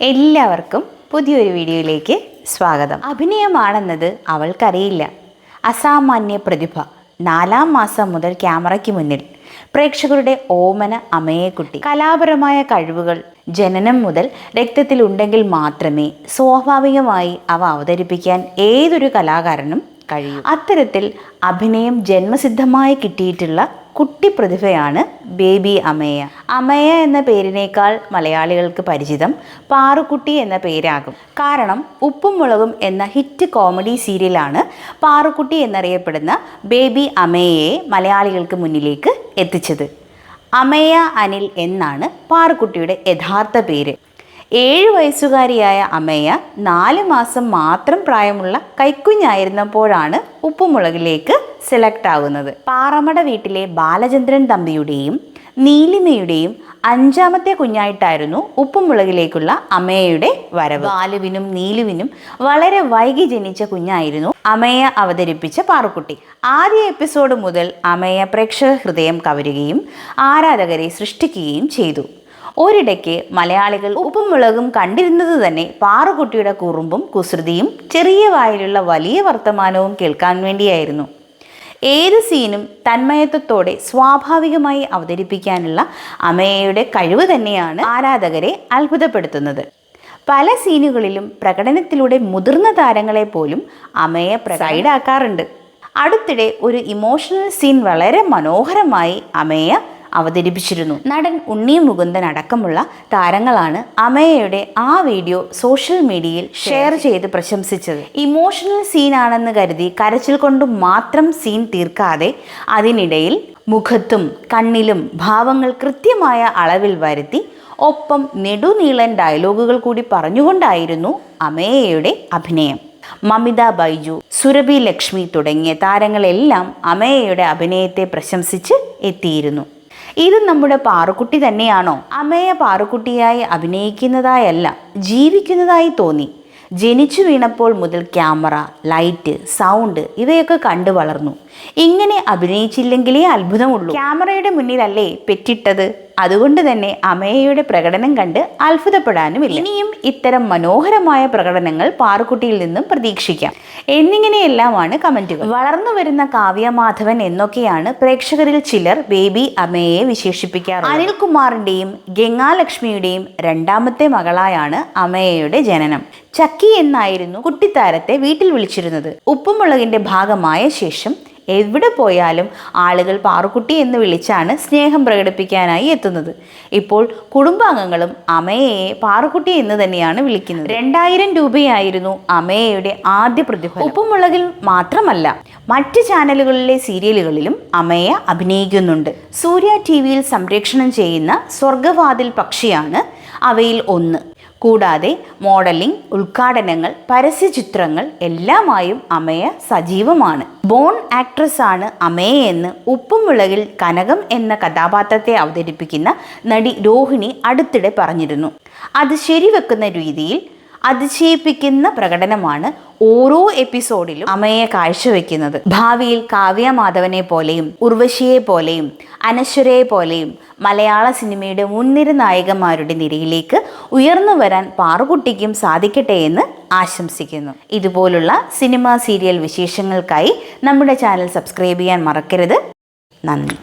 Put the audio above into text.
എല്ലാവർക്കും പുതിയൊരു വീഡിയോയിലേക്ക് സ്വാഗതം. അഭിനയമാണെന്നത് അവൾക്കറിയില്ല. അസാമാന്യ പ്രതിഭ നാലാം മാസം മുതൽ ക്യാമറയ്ക്ക് മുന്നിൽ. പ്രേക്ഷകരുടെ ഓമന അമയക്കുട്ടി കലാപരമായ കഴിവുകൾ ജനനം മുതൽ രക്തത്തിലുണ്ടെങ്കിൽ മാത്രമേ സ്വാഭാവികമായി അവ അവതരിപ്പിക്കാൻ ഏതൊരു കലാകാരനും കഴിയും. അത്തരത്തിൽ അഭിനയം ജന്മസിദ്ധമായി കിട്ടിയിട്ടുള്ള കുട്ടി പ്രതിഭയാണ് ബേബി അമയ. അമയ എന്ന പേരിനേക്കാൾ മലയാളികൾക്ക് പരിചിതം പാറുക്കുട്ടി എന്ന പേരാകും. കാരണം ഉപ്പും മുളകും എന്ന ഹിറ്റ് കോമഡി സീരിയലാണ് പാറുക്കുട്ടി എന്നറിയപ്പെടുന്ന ബേബി അമയയെ മലയാളികൾക്ക് മുന്നിലേക്ക് എത്തിച്ചത്. അമയ അനിൽ എന്നാണ് പാറുക്കുട്ടിയുടെ യഥാർത്ഥ പേര്. ഏഴ് വയസ്സുകാരിയായ അമ്മയ്യ നാല് മാസം മാത്രം പ്രായമുള്ള കൈക്കുഞ്ഞായിരുന്നപ്പോഴാണ് ഉപ്പുമുളകിലേക്ക് സെലക്ട് ആകുന്നത് പാറമട വീട്ടിലെ ബാലചന്ദ്രൻ തമ്പിയുടെയും നീലിമയുടെയും അഞ്ചാമത്തെ കുഞ്ഞായിട്ടായിരുന്നു ഉപ്പുമുളകിലേക്കുള്ള അമ്മയുടെ വരവ്. ബാലുവിനും നീലുവിനും വളരെ വൈകി ജനിച്ച കുഞ്ഞായിരുന്നു അമ്മയെ അവതരിപ്പിച്ച പാറുക്കുട്ടി. ആദ്യ എപ്പിസോഡ് മുതൽ അമ്മയെ പ്രേക്ഷക ഹൃദയം കവരുകയും ആരാധകരെ സൃഷ്ടിക്കുകയും ചെയ്തു. ഒരിടയ്ക്ക് മലയാളികൾ ഉപ്പും മുളകും കണ്ടിരുന്നത് തന്നെ പാറുകുട്ടിയുടെ കുറുമ്പും കുസൃതിയും ചെറിയ വായിലുള്ള വലിയ വർത്തമാനവും കേൾക്കാൻ വേണ്ടിയായിരുന്നു. ഏത് സീനും തന്മയത്വത്തോടെ സ്വാഭാവികമായി അവതരിപ്പിക്കാനുള്ള അമയയുടെ കഴിവ് തന്നെയാണ് ആരാധകരെ അത്ഭുതപ്പെടുത്തുന്നത്. പല സീനുകളിലും പ്രകടനത്തിലൂടെ മുതിർന്ന താരങ്ങളെ പോലും അമയെ സൈഡാക്കാറുണ്ട് അടുത്തിടെ ഒരു ഇമോഷണൽ സീൻ വളരെ മനോഹരമായി അമയ അവതരിപ്പിച്ചിരുന്നു. നടൻ ഉണ്ണി മുകുന്ദൻ അടക്കമുള്ള താരങ്ങളാണ് അമയയുടെ ആ വീഡിയോ സോഷ്യൽ മീഡിയയിൽ ഷെയർ ചെയ്ത് പ്രശംസിച്ചത്. ഇമോഷണൽ സീനാണെന്ന് കരുതി കരച്ചിൽ കൊണ്ട് മാത്രം സീൻ തീർക്കാതെ അതിനിടയിൽ മുഖത്തും കണ്ണിലും ഭാവങ്ങൾ കൃത്യമായ അളവിൽ വരുത്തി ഒപ്പം നെടുനീളൻ ഡയലോഗുകൾ കൂടി പറഞ്ഞുകൊണ്ടായിരുന്നു അമേയയുടെ അഭിനയം. മമിത ബൈജു സുരഭി ലക്ഷ്മി തുടങ്ങിയ താരങ്ങളെല്ലാം അമേയയുടെ അഭിനയത്തെ പ്രശംസിച്ച് എത്തിയിരുന്നു. ഇത് നമ്മുടെ പാറുക്കുട്ടി തന്നെയാണോ? അമ്മയെ പാറുക്കുട്ടിയായി അഭിനയിക്കുന്നതായല്ല ജീവിക്കുന്നതായി തോന്നി. ജനിച്ചു വീണപ്പോൾ മുതൽ ക്യാമറ ലൈറ്റ് സൗണ്ട് ഇവയൊക്കെ കണ്ടു വളർന്നു. ഇങ്ങനെ അഭിനയിച്ചില്ലെങ്കിലേ അത്ഭുതമുള്ളൂ. ക്യാമറയുടെ മുന്നിലല്ലേ പെറ്റിട്ടത്? അതുകൊണ്ട് തന്നെ അമേയയുടെ പ്രകടനം കണ്ട് അത്ഭുതപ്പെടാനും ഇനിയും ഇത്തരം മനോഹരമായ പ്രകടനങ്ങൾ പാറുക്കുട്ടിയിൽ നിന്നും പ്രതീക്ഷിക്കാം. എന്നിങ്ങനെയെല്ലാമാണ് കമന്റുകൾ. വളർന്നു വരുന്ന കാവ്യമാധവൻ എന്നൊക്കെയാണ് പ്രേക്ഷകരിൽ ചിലർ ബേബി അമേയെ വിശേഷിപ്പിക്കാറ് അനിൽകുമാറിന്റെയും ഗംഗാലക്ഷ്മിയുടെയും രണ്ടാമത്തെ മകളായാണ് അമയയുടെ ജനനം. ചക്കി എന്നായിരുന്നു കുട്ടിത്താരത്തെ വീട്ടിൽ വിളിച്ചിരുന്നത്. ഉപ്പുമുളകിന്റെ ഭാഗമായ ശേഷം എവിടെ പോയാലും ആളുകൾ പാറുക്കുട്ടി എന്ന് വിളിച്ചാണ് സ്നേഹം പ്രകടിപ്പിക്കാനായി എത്തുന്നത്. ഇപ്പോൾ കുടുംബാംഗങ്ങളും അമ്മയെ പാറുക്കുട്ടി എന്ന് തന്നെയാണ് വിളിക്കുന്നത്. രണ്ടായിരം രൂപയായിരുന്നു അമയയുടെ ആദ്യ പ്രതിഫലം. ഉപ്പുമുളകിൽ മാത്രമല്ല മറ്റ് ചാനലുകളിലെ സീരിയലുകളിലും അമയ അഭിനയിക്കുന്നുണ്ട്. സൂര്യ ടി വിയിൽ സംപ്രേഷണം ചെയ്യുന്ന സ്വർഗവാതിൽ പക്ഷിയാണ് അവയിൽ ഒന്ന്. കൂടാതെ മോഡലിംഗ് ഉദ്ഘാടനങ്ങൾ പരസ്യചിത്രങ്ങൾ എല്ലാമായും അമയ സജീവമാണ്. ബോൺ ആക്ട്രസ് ആണ് അമയെന്ന് ഉപ്പുമുളകിൽ കനകം എന്ന കഥാപാത്രത്തെ അവതരിപ്പിക്കുന്ന നടി രോഹിണി അടുത്തിടെ പറഞ്ഞിരുന്നു. അത് ശരിവെക്കുന്ന രീതിയിൽ അതിശയിപ്പിക്കുന്ന പ്രകടനമാണ് ഓരോ എപ്പിസോഡിലും അമ്മയെ കാഴ്ചവെക്കുന്നത്. ഭാവിയിൽ കാവ്യ മാധവനെ പോലെയും ഉർവശിയെ പോലെയും അനശ്വരയെ പോലെയും മലയാള സിനിമയുടെ മുൻനിര നായകന്മാരുടെ നിരയിലേക്ക് ഉയർന്നു വരാൻ പാറുകുട്ടിക്കും സാധിക്കട്ടെ എന്ന് ആശംസിക്കുന്നു. ഇതുപോലുള്ള സിനിമ സീരിയൽ വിശേഷങ്ങൾക്കായി നമ്മുടെ ചാനൽ സബ്സ്ക്രൈബ് ചെയ്യാൻ മറക്കരുത്. നന്ദി.